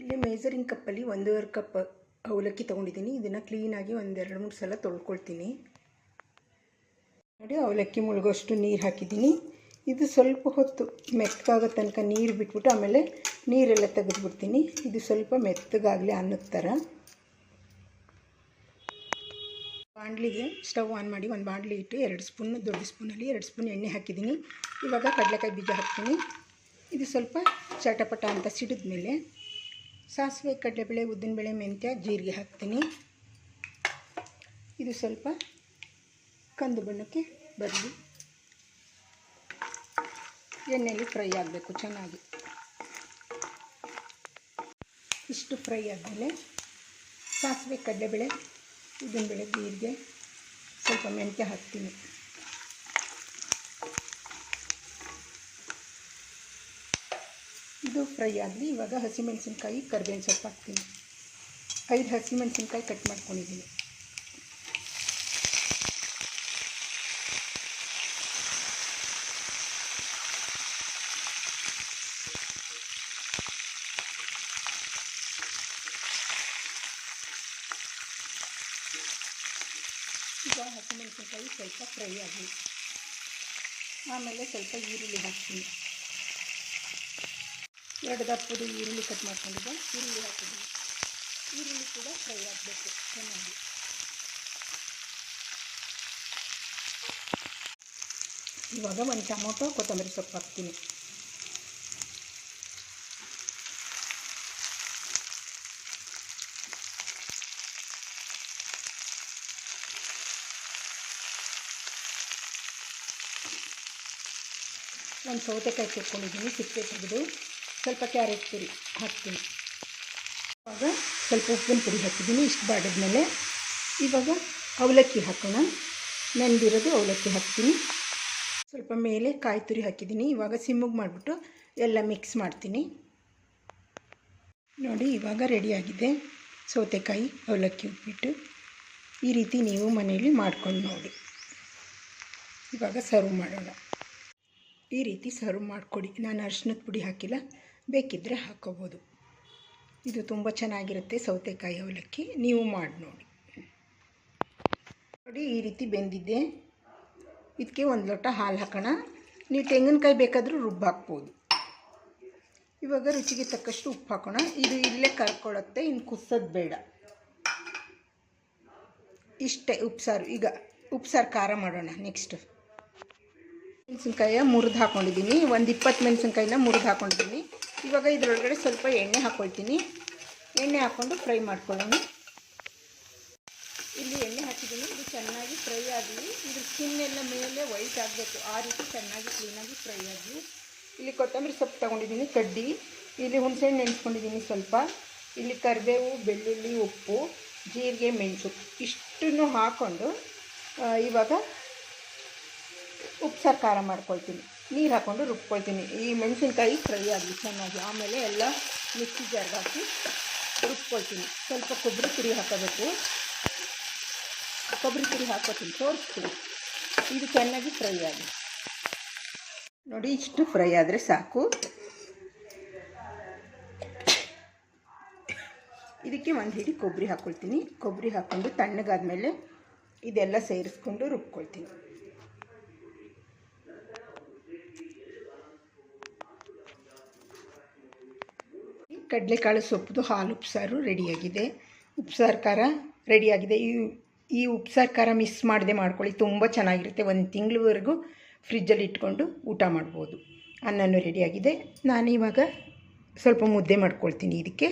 ಇಲ್ಲಿ ಮೇಜರಿಂಗ್ ಕಪ್ಪಲ್ಲಿ ಒಂದೂವರೆ ಕಪ್ ಅವಲಕ್ಕಿ ತೊಗೊಂಡಿದ್ದೀನಿ. ಇದನ್ನು ಕ್ಲೀನಾಗಿ ಒಂದೆರಡು ಮೂರು ಸಲ ತೊಳ್ಕೊಳ್ತೀನಿ. ನೋಡಿ, ಅವಲಕ್ಕಿ ಮುಳುಗೋಷ್ಟು ನೀರು ಹಾಕಿದ್ದೀನಿ. ಇದು ಸ್ವಲ್ಪ ಹೊತ್ತು ಮೆತ್ತಗಾಗೋ ತನಕ ನೀರು ಬಿಟ್ಬಿಟ್ಟು ಆಮೇಲೆ ನೀರೆಲ್ಲ ತೆಗೆದುಬಿಡ್ತೀನಿ. ಇದು ಸ್ವಲ್ಪ ಮೆತ್ತಗಾಗಲಿ ಅನ್ನೋ ಥರ ಬಾಣಲಿಗೆ ಸ್ಟವ್ ಆನ್ ಮಾಡಿ ಒಂದು ಬಾಣಲಿ ಇಟ್ಟು ಎರಡು ಸ್ಪೂನ್, ದೊಡ್ಡ ಸ್ಪೂನಲ್ಲಿ ಎರಡು ಸ್ಪೂನ್ ಎಣ್ಣೆ ಹಾಕಿದ್ದೀನಿ. ಇವಾಗ ಕಡಲೆಕಾಯಿ ಬೀಜ ಹಾಕ್ತೀನಿ. ಇದು ಸ್ವಲ್ಪ ಚಟಪಟ ಅಂತ ಸಿಡಿದ ಮೇಲೆ ಸಾಸಿವೆ ಕಡಲೆಬೇಳೆ ಉದ್ದಿನಬೇಳೆ ಮೆಂತ್ಯ, ಜೀರಿಗೆ ಹಾಕ್ತೀನಿ. ಇದು ಸ್ವಲ್ಪ ಕಂದು ಬಣ್ಣಕ್ಕೆ ಬರಲಿ. ಎಣ್ಣೆಯಲ್ಲಿ ಫ್ರೈ ಆಗಬೇಕು, ಚೆನ್ನಾಗಿ. ಇಷ್ಟು ಫ್ರೈ ಆದಮೇಲೆ ಸಾಸಿವೆ ಕಡಲೆಬೇಳೆ ಉದ್ದಿನಬೇಳೆ ಜೀರಿಗೆ, ಸ್ವಲ್ಪ ಮೆಂತ್ಯ ಹಾಕ್ತೀನಿ. ಇದು ಫ್ರೈ ಆಗಲಿ ಇವಾಗ ಹಸಿಮೆಣಸಿನ್ಕಾಯಿ ಕರಿಬೇವಿನ ಸೊಪ್ಪು ಹಾಕ್ತೀನಿ. ಐದು ಹಸಿಮೆಣಸಿನ್ಕಾಯಿ ಕಟ್ ಮಾಡ್ಕೊಂಡಿದ್ದೀನಿ. ಈಗ ಹಸಿಮೆಣಸಿನ್ಕಾಯಿ ಸ್ವಲ್ಪ ಫ್ರೈ ಆಗಲಿ ಆಮೇಲೆ ಸ್ವಲ್ಪ ಈರುಳ್ಳಿ ಹಾಕ್ತೀನಿ. ಎರಡು ದಪ್ಪದು ಈರುಳ್ಳಿ ಕಟ್ ಮಾಡ್ಕೊಂಡಿದ್ದೆ. ಈರುಳ್ಳಿ ಹಾಕಿದ್ದೀನಿ ಈರುಳ್ಳಿ ಕೂಡ ಫ್ರೈ ಆಗಬೇಕು. ಚೆನ್ನಾಗಿ. ಇವಾಗ ಒಂದು ಟೊಮೊಟೊ, ಕೊತ್ತಂಬರಿ ಸೊಪ್ಪು ಹಾಕ್ತೀನಿ. ನಾನು ಸೌತೆಕಾಯಿ ತೆಕ್ಕೊಂಡಿದ್ದೀನಿ ಸಿಪ್ಪೆ ತೆಗೆದು. ಸ್ವಲ್ಪ ಕ್ಯಾರೆಟ್ ಪುರಿ ಹಾಕ್ತೀನಿ. ಇವಾಗ ಸ್ವಲ್ಪ ಉಪ್ಪಿನ ಪುಡಿ ಹಾಕಿದ್ದೀನಿ. ಇಷ್ಟು ಬಾಡಿದ್ಮೇಲೆ ಇವಾಗ ಅವಲಕ್ಕಿ ಹಾಕೋಣ. ನೆಂದಿರೋದು ಅವಲಕ್ಕಿ ಹಾಕ್ತೀನಿ. ಸ್ವಲ್ಪ ಮೇಲೆ ಕಾಯಿ ತುರಿ ಹಾಕಿದ್ದೀನಿ. ಇವಾಗ ಸಿಮ್ಮಿಗೆ ಮಾಡಿಬಿಟ್ಟು ಎಲ್ಲ ಮಿಕ್ಸ್ ಮಾಡ್ತೀನಿ. ನೋಡಿ, ಇವಾಗ ರೆಡಿಯಾಗಿದೆ ಸೌತೆಕಾಯಿ, ಅವಲಕ್ಕಿ ಉಪ್ಪಿಟ್ಟು. ಈ ರೀತಿ ನೀವು ಮನೆಯಲ್ಲಿ ಮಾಡ್ಕೊಂಡು ನೋಡಿ. ಇವಾಗ ಸರ್ವ್ ಮಾಡೋಣ. ಈ ರೀತಿ ಸರ್ವ್ ಮಾಡಿಕೊಡಿ. ನಾನು ಅರ್ಶಿನದ ಪುಡಿ ಹಾಕಿಲ್ಲ. ಬೇಕಿದ್ದರೆ ಹಾಕ್ಕೋಬೋದು ಇದು ತುಂಬ ಚೆನ್ನಾಗಿರುತ್ತೆ ಸೌತೆಕಾಯಿ ಅವಲಕ್ಕಿ. ನೀವು ಮಾಡಿ ನೋಡಿ. ನೋಡಿ, ಈ ರೀತಿ ಬೆಂದಿದ್ದೆ ಇದಕ್ಕೆ ಒಂದು ಲೋಟ ಹಾಲು ಹಾಕೋಣ. ನೀವು ತೆಂಗಿನಕಾಯಿ ಬೇಕಾದರೂ ರುಬ್ಬ ಹಾಕ್ಬೋದು. ಇವಾಗ ರುಚಿಗೆ ತಕ್ಕಷ್ಟು ಉಪ್ಪು ಹಾಕೋಣ. ಇದು ಇಲ್ಲೇ ಕರ್ಕೊಳ್ಳುತ್ತೆ ಇನ್ನು ಕುಸೋದು ಬೇಡ. ಇಷ್ಟೇ, ಉಪ್ಸಾರು. ಈಗ ಉಪ್ಸಾರು ಖಾರ ಮಾಡೋಣ ನೆಕ್ಸ್ಟು. ಮೆಣಸಿನ್ಕಾಯ ಮುರಿದು ಹಾಕ್ಕೊಂಡಿದ್ದೀನಿ ಒಂದು ಇಪ್ಪತ್ತು ಮೆಣಸಿನ್ಕಾಯಿನ ಮುರಿದು ಹಾಕ್ಕೊಂಡಿದ್ದೀನಿ ಇವಾಗ ಇದರೊಳಗಡೆ ಸ್ವಲ್ಪ ಎಣ್ಣೆ ಹಾಕ್ಕೊಳ್ತೀನಿ ಎಣ್ಣೆ ಹಾಕ್ಕೊಂಡು ಫ್ರೈ ಮಾಡ್ಕೊಳ್ಳೋಣ. ಇಲ್ಲಿ ಎಣ್ಣೆ ಹಾಕಿದ್ದೀನಿ. ಇದು ಚೆನ್ನಾಗಿ ಫ್ರೈ ಆಗಲಿ ಇದ್ರ ಸ್ಕಿನ್ ಎಲ್ಲ ಮೇಲೆ ವೈಟ್ ಆಗಬೇಕು. ಆ ರೀತಿ ಚೆನ್ನಾಗಿ ಕ್ಲೀನಾಗಿ ಫ್ರೈ ಆಗಲಿ ಇಲ್ಲಿ ಕೊತ್ತಂಬರಿ ಸೊಪ್ಪು ತೊಗೊಂಡಿದ್ದೀನಿ, ಕಡ್ಡಿ. ಇಲ್ಲಿ ಹುಣಸೆಹಣ್ಣು ನೆನೆಸ್ಕೊಂಡಿದ್ದೀನಿ ಸ್ವಲ್ಪ. ಇಲ್ಲಿ ಕರಿಬೇವು, ಬೆಳ್ಳುಳ್ಳಿ, ಉಪ್ಪು, ಜೀರಿಗೆ, ಮೆಣಸು ಇಷ್ಟನ್ನು ಹಾಕ್ಕೊಂಡು ಇವಾಗ ಉಪ್ಸಾರು ಖಾರ ಮಾಡ್ಕೊಳ್ತೀನಿ. ನೀರು ಹಾಕ್ಕೊಂಡು ರುಬ್ಕೊಳ್ತೀನಿ. ಈ ಮೆಣಸಿನ್ಕಾಯಿ ಫ್ರೈ ಆಗಲಿ ಚೆನ್ನಾಗಿ ಆಮೇಲೆ ಎಲ್ಲ ಮಿಕ್ಸಿ ಜಾರ್ಗೆ ಹಾಕಿ ರುಬ್ಕೊಳ್ತೀನಿ. ಸ್ವಲ್ಪ ಕೊಬ್ಬರಿ ತುರಿ ಹಾಕೋಬೇಕು. ಕೊಬ್ಬರಿ ತುರಿ ಹಾಕೋತೀನಿ. ತೋರಿಸ್ತೀನಿ. ಇದು ಚೆನ್ನಾಗಿ ಫ್ರೈ ಆಗಲಿ ನೋಡಿ, ಇಷ್ಟು ಫ್ರೈ ಆದರೆ ಸಾಕು. ಇದಕ್ಕೆ ಒಂದು ಹಿಡಿ ಕೊಬ್ಬರಿ ಹಾಕ್ಕೊಳ್ತೀನಿ ಕೊಬ್ಬರಿ ಹಾಕ್ಕೊಂಡು ತಣ್ಣಗಾದ್ಮೇಲೆ ಇದೆಲ್ಲ ಸೇರಿಸ್ಕೊಂಡು ರುಬ್ಕೊಳ್ತೀನಿ. ಕಡಲೆಕಾಳು ಸೊಪ್ಪುದು ಹಾಲು ಉಪ್ಸಾರು ರೆಡಿಯಾಗಿದೆ. ಉಪ್ಸಾರು ಖಾರ ರೆಡಿಯಾಗಿದೆ. ಈ ಈ ಉಪ್ಸಾರು ಖಾರ ಮಿಸ್ ಮಾಡದೆ ಮಾಡ್ಕೊಳ್ಳಿ. ತುಂಬ ಚೆನ್ನಾಗಿರುತ್ತೆ. ಒಂದು ತಿಂಗಳವರೆಗೂ ಫ್ರಿಜ್ಜಲ್ಲಿ ಇಟ್ಕೊಂಡು ಊಟ ಮಾಡ್ಬೋದು. ಅನ್ನನೂ ರೆಡಿಯಾಗಿದೆ. ನಾನಿವಾಗ ಸ್ವಲ್ಪ ಮುದ್ದೆ ಮಾಡ್ಕೊಳ್ತೀನಿ ಇದಕ್ಕೆ.